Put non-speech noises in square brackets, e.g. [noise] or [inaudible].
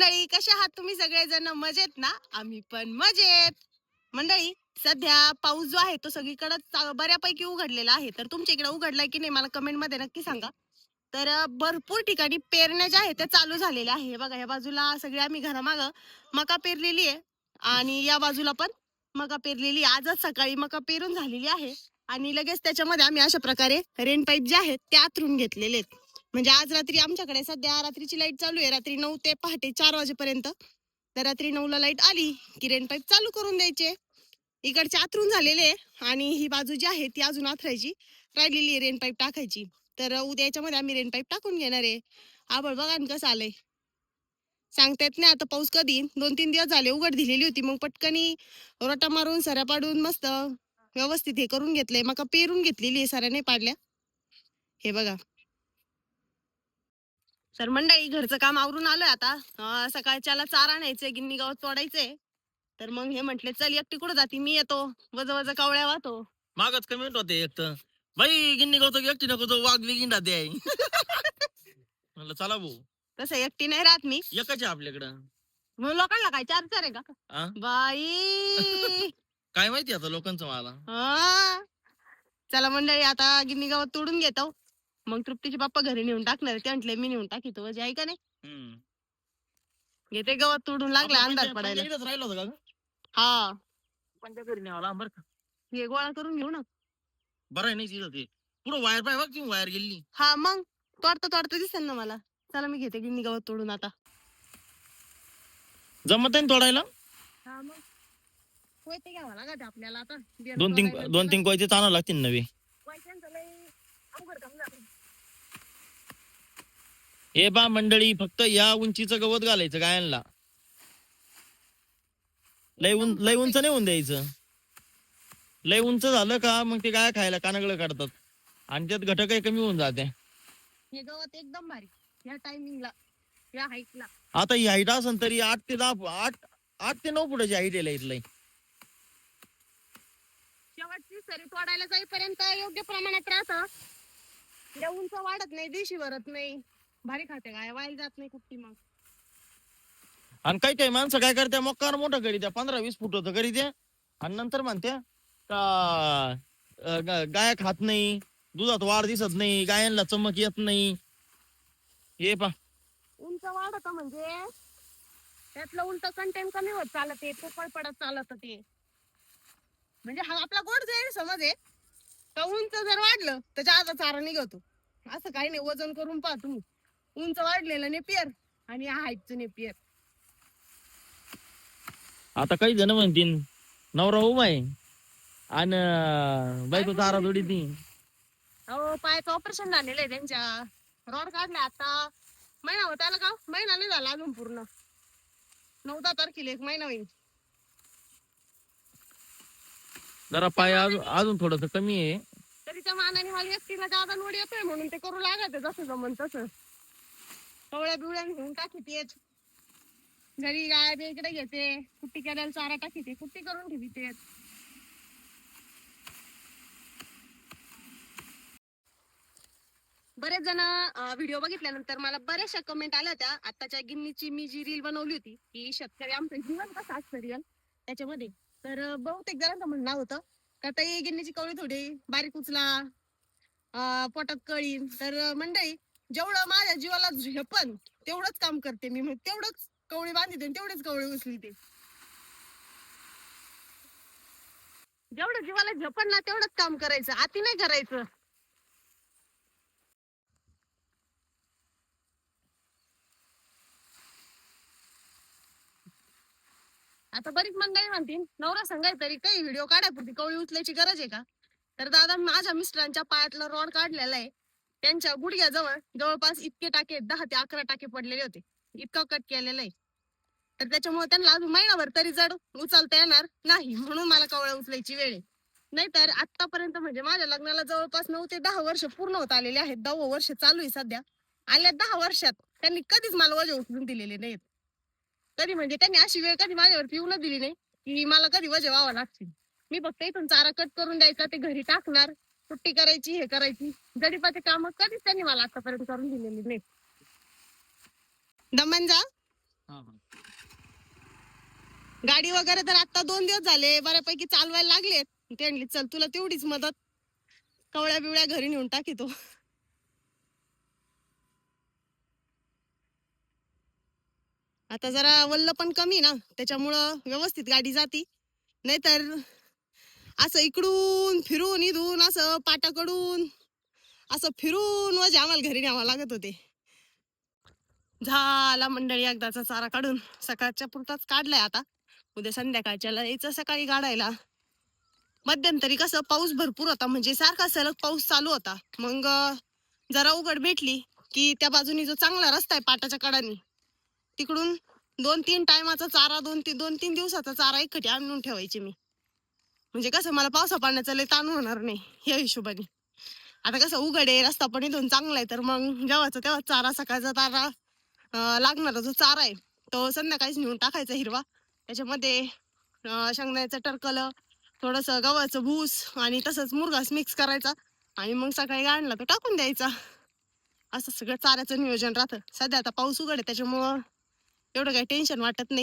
मंडळी कशा आहात तुम्ही सगळेजण? मजेत ना? आम्ही पण मजेत. मंडळी सध्या पाऊस जो आहे तो सगळीकडे बऱ्यापैकी उघडलेला आहे. तर तुमच्या इकडे उघडलाय की नाही मला कमेंटमध्ये नक्की सांगा. तर भरपूर ठिकाणी पेरण्या ज्या आहेत त्या चालू झालेल्या आहे हे बघा या बाजूला सगळे आम्ही घरामाग मका पेरलेली आहे. आणि या बाजूला पण मका पेरलेली. आजच सकाळी मका पेरून झालेली आहे. आणि लगेच त्याच्यामध्ये आम्ही अशा प्रकारे रेन पाईप जे आहेत ते आतरून घेतलेले आहेत. म्हणजे आज रात्री आमच्याकडे सध्या रात्रीची लाइट चालू आहे. रात्री नऊ ते पहाटे चार वाजेपर्यंत. तर रात्री नऊला लाइट आली की रेन पाईप चालू करून द्यायचे. इकडचे आथरून झालेले आणि ही बाजू जी आहे ती अजून आथरायची. राहिलेली रेन पाईप टाकायची. तर उद्या याच्यामध्ये आम्ही रेन पाईप टाकून घेणार आहे. आबळ बघा ना कसं आलंय. सांगता येत नाही आता पाऊस कधी? दोन तीन दिवस झाले उघड दिलेली होती. मग पटकनी रोटा मारून सऱ्या पाडून मस्त व्यवस्थित हे करून घेतलंय. मका पेरून घेतलेली आहे सऱ्या नाही पाडल्या. हे बघा. तर मंडळी घरचं काम आवरून आलोय आता. सकाळच्याला चारा आणायचंय गिन्नी गावात तोडायचंय तर मग हे म्हंटले चल एकटी कुठं जाती? मी येतो. वज वज कावळ्या वाहतो. मागच कमेंट होते एक तर. बाई गिन्नी गवतो एकटी नको तो वाघ वेगिंडा ते [laughs] म्हणलं चला भाऊ. तसं एकटी नाही राहत मी. एकच आहे आपल्याकडं. मग लोकांना काय चार चार आहे का? आ? बाई. [laughs] काय माहिती आता लोकांचं मला. हा. चला मंडळी आता गिन्नी गावात तोडून घेतो. मग तृप्तीचे पप्पा घरी नेऊन टाकणार. ते म्हटले मी नेऊन टाकीतो म्हणजे आहे का नाही? हम्म. घेते गवत तोडून लागला आपलं अंधार पडायला. इथंच राहिलं होतं का ग? हा. घरी न्यावा लांब बरं का? हे गोळा करून घेऊ ना. बरं आहे नाही तिथं ते. पुढं वायर पाय बघ ती वायर गेली. हा मग. तोडता तोडता दिसेल ना मला. चला मी घेते गिन्नी गवत तोडून आता. जमत आहे ना तोडायला? हा मग. कोयते घ्यावा लागत आपल्याला आता. बियाणं दोन तीन दोन तीन कोयते ताना लागतील नवे कोयत्यांचं लय अवघड काम झालं. हे बा मंडळी फक्त या उंचीचं गवत घालायचं गायांना. लय उंच लय उंच नाही होऊन द्यायचं. लय उंच झालं का मग ते गाय खायला कानागळ काढतात. आणि त्यात घटक कमी होऊन जाते. हे गवत एकदम भारी. या टायमिंगला या हाईटला आता ही हाईट असेल तरी आठ ते दहा आठ आठ ते नऊ फुटाची हाईट आहे इथलं शेवटची सरी तोडायला जाईपर्यंत योग्य प्रमाणात राहतं. लय उंच वाढत नाही दिवशी भरत नाही. भारी खाते काय वाईल जात नाही कुठली मग. आणि काही काही माणसं काय करत्या मक्कार मोठं करी त्या पंधरा वीस फुटाचं करी त्या आणि नंतर म्हणत्या का अं, गा- गाया खात नाही दुधात वाढ दिसत नाही गायांना चमक येत नाही. हे पा उंच वाढत म्हणजे त्यातलं उंच कंटेंट कमी होत चालत आहे पोकळ पडत चालत ते. म्हणजे हा आपला गोड जाईल समज आहे. का उंच जर वाढलं त्याच्या आता चारा निघतो. असं काही नाही वजन करून पहा तुम्ही. उंच वाढलेलं नेपियर आणि हाईटचं नेपियर. आता काही जण म्हणतील नवरा उभा आहे आणि बायको चारा थोडी ती अहो पायाचं ऑपरेशन झालेलं आहे त्यांच्या. रॉड काढल्या आता. महिना होता आला का? महिना नाही झाला अजून पूर्ण. नऊ दहा तारखेला एक महिना होईल. जरा पाय अजून अजून थोडस कमी आहे. तरी त्या मानाने मला व्यक्तीला दादा लोड येतोय म्हणून ते करू लागत जसं जमन तसं. कवळ्या बिवळ्या घेऊन टाकी येत. घरी गाय इकडे घेते. कुट्टी करायला चारा टाकीते कुट्टी करून ठेवी ठेवीते बरेच जण व्हिडिओ बघितल्यानंतर मला बऱ्याचशा कमेंट आल्या होत्या. आताच्या गिन्नीची मी जी रील बनवली होती की शेतकरी आमचं जीवन कसं असतं रिअल त्याच्यामध्ये. तर बहुतेक जणांचं म्हणणं होतं का ताई गिन्नीची कवळी थोडी बारीक उचला पोटात कळी. तर मंडई मंडळी जेवढं माझ्या जीवाला झेपन तेवढंच काम करते मी. मग तेवढंच कवळी बांधते आणि तेवढेच कवळी उचलते. जेवढं जीवाला झेपन ना तेवढंच काम करायचं. अति नाही करायचं. आता बरीच मंडळी म्हणतील नवरा सांगाय तरी काही व्हिडिओ काढायपुरती कवळी उचलायची गरज आहे का? तर दादा माझ्या मिस्टरांच्या पायातला रॉड काढलेला आहे. त्यांच्या गुडघ्याजवळ जवळपास इतके टाके दहा ते अकरा टाके पडलेले होते. इतका कट केलेला आहे. तर त्याच्यामुळे त्यांना अजून महिनाभर तरी जड उचलता येणार नाही म्हणून मला कवळ्या उचलायची वेळ आहे. नाहीतर आतापर्यंत म्हणजे माझ्या लग्नाला जवळपास नऊ ते दहा वर्ष पूर्ण होत आलेले आहेत. दहा वर्ष चालू आहे सध्या. आल्या दहा वर्षात त्यांनी कधीच मला वजे उचलून दिलेले नाहीत. कधी म्हणजे त्यांनी अशी वेळ कधी माझ्यावरती येऊन दिली नाही की मला कधी वजे व्हावं लागतील मी फक्त इथून चारा कट करून द्यायचा ते घरी टाकणार सुट्टी करायची हे करायची. गरीबाचे काम कधीच त्यांनी मला आतापर्यंत करून दिलेली नाही दमन जा. गाडी वगैरे तर आता दोन दिवस झाले बऱ्यापैकी चालवायला लागलेत. ते म्हणली चल तुला तेवढीच मदत. कवळ्या बिवळ्या घरी नेऊन टाकीतो आता जरा वल्ल पण कमी ना त्याच्यामुळं व्यवस्थित गाडी जाती. नाहीतर असं इकडून फिरून इधून असं पाटाकडून असं फिरून वजे आम्हाला घरी न्यावं लागत होते. झाला मंडळी एकदाचा चारा काढून सकाळच्या पुरताच काढलाय आता. उद्या संध्याकाळच्याला यायचं सकाळी काढायला. मध्यंतरी कसं पाऊस भरपूर होता म्हणजे सारखा सलग पाऊस चालू होता. मग जरा उघड भेटली की त्या बाजूनी जो चांगला रस्ता आहे पाटाच्या कडानी तिकडून दोन तीन टायमाचा चारा दोन तीन दोन तीन दिवसाचा चारा एकटी आणून ठेवायची मी. म्हणजे कसं मला पावसा पाण्याचा लय ताण होणार नाही या हिशोबाने. आता कसं उघड आहे रस्ता पण इथून चांगला आहे तर मग जेव्हाचा तेव्हा चारा सकाळचा चारा लागणारा जो चारा आहे तो संध्याकाळीच नेऊन टाकायचा हिरवा. त्याच्यामध्ये शेंगदाण्याचं टरकल थोडंसं गव्हाचं भूस आणि तसंच मुरगास मिक्स करायचा आणि मग सकाळी आणला तो टाकून द्यायचा. असं सगळं चाऱ्याचं नियोजन राहतं. सध्या आता पाऊस उघड आहे त्याच्यामुळं एवढं काही टेन्शन वाटत नाही.